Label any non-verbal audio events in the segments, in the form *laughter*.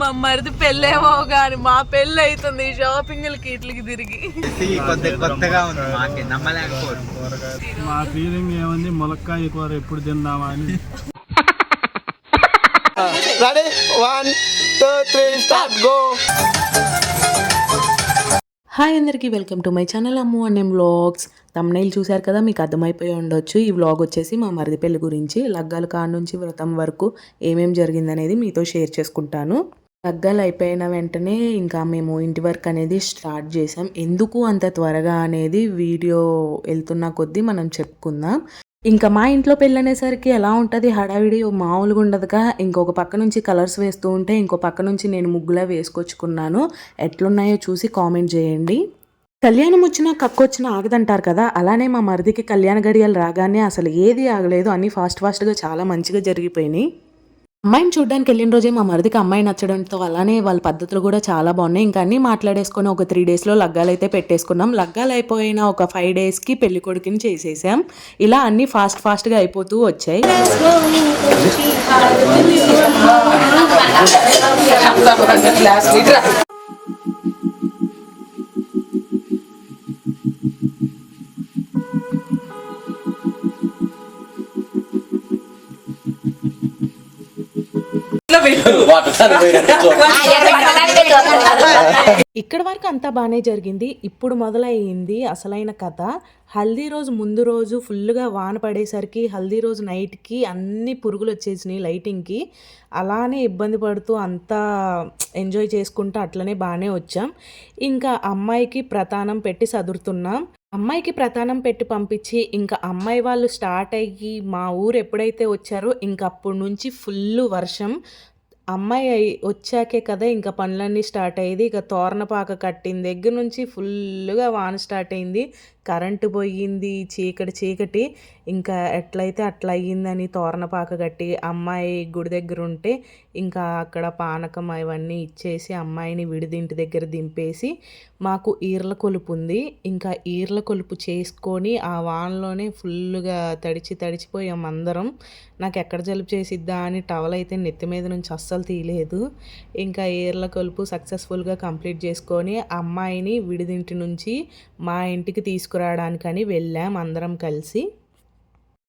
మా మరిది పెళ్ళేమో కానీ మా పెళ్ళి అవుతుంది షాపింగ్లకి ఇట్లకి తిరిగి. కొత్తగా ఉంది మాకి నమ్మలేకపోరు. మా ఫీలింగ్ ఏముంది? ములక్కాయ కూర ఎప్పుడు తిందామా అని. Ready one two three start go hi అందరికీ welcome to my channel Ammu అనే వ్లాగ్స్. తమ్నైల్ చూశారు కదా మీకు అర్థమైపోయి ఉండొచ్చు. ఈ వ్లాగ్ వచ్చేసి మా మరిది పెళ్ళి గురించి లగ్గాల కాడ నుంచి వ్రతం వరకు ఏమేం జరిగిందనేది మీతో షేర్ చేసుకుంటాను. దగ్గలు అయిపోయిన వెంటనే ఇంకా మేము ఇంటి వర్క్ అనేది స్టార్ట్ చేసాం ఎందుకు అంత త్వరగా అనేది వీడియో వెళ్తున్న కొద్దీ మనం చెప్పుకుందాం. ఇంకా మా ఇంట్లో పెళ్ళి అనేసరికి ఎలా ఉంటుంది హడావిడి మామూలుగా ఉండదుగా. ఇంకొక పక్క నుంచి కలర్స్ వేస్తూ ఉంటే ఇంకో పక్క నుంచి నేను ముగ్గులా వేసుకొచ్చుకున్నాను. ఎట్లున్నాయో చూసి కామెంట్ చేయండి. కళ్యాణం వచ్చినా కక్కొచ్చినా ఆగదంటారు కదా. అలానే మా మరిదికి కళ్యాణ గడియలు రాగానే అసలు ఏది ఆగలేదు. అన్నీ ఫాస్ట్ ఫాస్ట్గా చాలా మంచిగా జరిగిపోయినాయి. అమ్మాయిని చూడడానికి వెళ్ళిన రోజే మా మరిదికి అమ్మాయి నచ్చడంతో అలానే వాళ్ళ పద్ధతులు కూడా చాలా బాగున్నాయి. ఇంకా అన్నీ మాట్లాడేసుకొని ఒక త్రీ డేస్లో లగ్గాలు అయితే పెట్టేసుకున్నాం. లగ్గాలు అయిపోయిన ఒక ఫైవ్ డేస్కి పెళ్ళి కొడుకుని చేసేసాం. ఇలా అన్నీ ఫాస్ట్ ఫాస్ట్గా అయిపోతూ వచ్చాయి. *laughs* *laughs* *laughs* *laughs* ఇక్కడ వరకు అంతా బాగానే జరిగింది. ఇప్పుడు మొదలయ్యింది అసలైన కథ. హల్దీ రోజు ముందు రోజు ఫుల్గా వాన పడేసరికి హల్దీ రోజు నైట్కి అన్ని పురుగులు వచ్చేసినాయి లైటింగ్కి. అలానే ఇబ్బంది పడుతూ అంతా ఎంజాయ్ చేసుకుంటూ అట్లనే బాగానే వచ్చాం. ఇంకా అమ్మాయికి ప్రతానం పెట్టి సదురుతున్నాం. అమ్మాయికి ప్రతానం పెట్టి పంపించి ఇంకా అమ్మాయి వాళ్ళు స్టార్ట్ అయ్యి మా ఊరు ఎప్పుడైతే వచ్చారో ఇంక అప్పటి నుంచి ఫుల్ వర్షం. అమ్మాయి వచ్చాకే కదా ఇంకా పనులన్నీ స్టార్ట్ అయ్యేది. ఇక తోరణపాక కట్టిన దగ్గర నుంచి ఫుల్గా వాన స్టార్ట్ అయింది. కరెంటు పోయింది చీకటి చీకటి. ఇంకా ఎట్లయితే అట్లా అయ్యిందని తోరణపాక కట్టి అమ్మాయి గుడి దగ్గర ఉంటే ఇంకా అక్కడ పానకం అవన్నీ ఇచ్చేసి అమ్మాయిని విడిదింటి దగ్గర దింపేసి మాకు ఈర్ల కొలుపు ఉంది. ఇంకా ఈర్ల కొలుపు చేసుకొని ఆ వానలోనే ఫుల్గా తడిచి తడిచిపోయాం అందరం. నాకు ఎక్కడ జలుబు చేసిద్దా అని టవల్ అయితే నెత్తి మీద నుంచి అస్సలు తీయలేదు. ఇంకా ఈర్ల కొలుపు సక్సెస్ఫుల్గా కంప్లీట్ చేసుకొని అమ్మాయిని విడిదింటి నుంచి మా ఇంటికి తీసుకురావడానికని వెళ్ళాం అందరం కలిసి.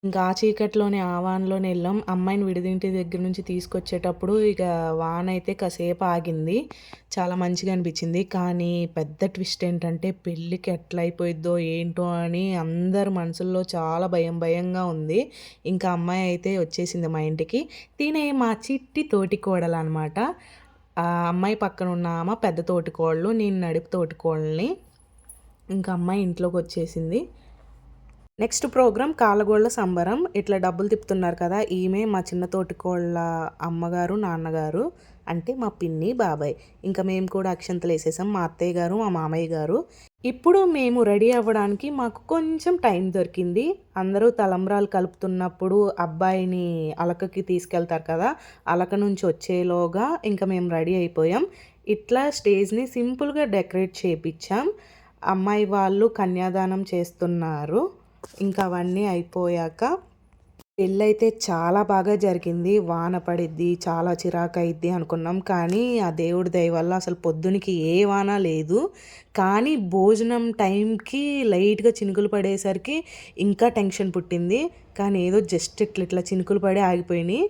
ఇంకా ఆ చీకట్లోనే ఆ వానలోనే వెళ్ళాం. అమ్మాయిని విడిదింటి దగ్గర నుంచి తీసుకొచ్చేటప్పుడు ఇక వాన అయితే కాసేపు ఆగింది. చాలా మంచిగా అనిపించింది. కానీ పెద్ద ట్విస్ట్ ఏంటంటే పెళ్ళికి ఎట్లా అయిపోయిద్దో ఏంటో అని అందరి మనసుల్లో చాలా భయం భయంగా ఉంది. ఇంకా అమ్మాయి అయితే వచ్చేసింది మా ఇంటికి. తినే మా చిట్టి తోటి కోడలు అనమాట ఆ అమ్మాయి పక్కన ఉన్న ఆమె పెద్ద తోటికోళ్ళు నేను నడుపు తోటికోళ్ళని. ఇంకా అమ్మాయి ఇంట్లోకి వచ్చేసింది. నెక్స్ట్ ప్రోగ్రామ్ కాలగోళ్ళ సంబరం. ఇట్లా డబ్బులు తిప్పుతున్నారు కదా ఈమె మా చిన్న తోటికోళ్ళ అమ్మగారు నాన్నగారు అంటే మా పిన్ని బాబాయ్. ఇంకా మేము కూడా అక్షంతలు వేసేసాం మా అత్తయ్య గారు మా మామయ్య గారు. ఇప్పుడు మేము రెడీ అవ్వడానికి మాకు కొంచెం టైం దొరికింది. అందరూ తలంబ్రాలు కలుపుతున్నప్పుడు అబ్బాయిని అలకకి తీసుకెళ్తారు కదా అలక నుంచి వచ్చేలోగా ఇంకా మేము రెడీ అయిపోయాం. ఇట్లా స్టేజ్ని సింపుల్గా డెకరేట్ చేయించాం అమ్మాయి వాళ్ళు కన్యాదానం చేస్తున్నారు. ఇంకా అవన్నీ అయిపోయాక పెళ్ళైతే చాలా బాగా జరిగింది. వాన పడిద్ది చాలా చిరాకు అయిద్ది అనుకున్నాం. కానీ ఆ దేవుడి దయ వల్ల అసలు పొద్దునికి ఏ వాన లేదు. కానీ భోజనం టైంకి లైట్గా చినుకులు పడేసరికి ఇంకా టెన్షన్ పుట్టింది. కానీ ఏదో జస్ట్ ఇట్లా ఇట్లా చినుకులు పడి ఆగిపోయినాయి.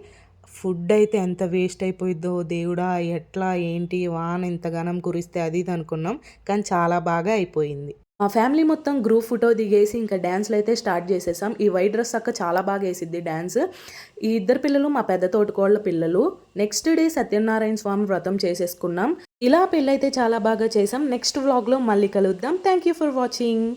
ఫుడ్ అయితే ఎంత వేస్ట్ అయిపోయిద్దో దేవుడా ఎట్లా ఏంటి వాన ఇంతగానం కురిస్తే అది ఇది అనుకున్నాం కానీ చాలా బాగా అయిపోయింది. మా ఫ్యామిలీ మొత్తం గ్రూప్ ఫోటో దిగేసి ఇంకా డ్యాన్స్లు అయితే స్టార్ట్ చేసేసాం. ఈ వైట్ డ్రెస్ అక్క చాలా బాగా వేసిద్ది డ్యాన్స్ ఈ ఇద్దరు పిల్లలు మా పెద్ద తోటికోళ్ళ పిల్లలు. నెక్స్ట్ డే సత్యనారాయణ స్వామి వ్రతం చేసేసుకున్నాం. ఇలా పెళ్ళైతే చాలా బాగా చేసాం. నెక్స్ట్ వ్లాగ్లో మళ్ళీ కలుద్దాం. Thank you for watching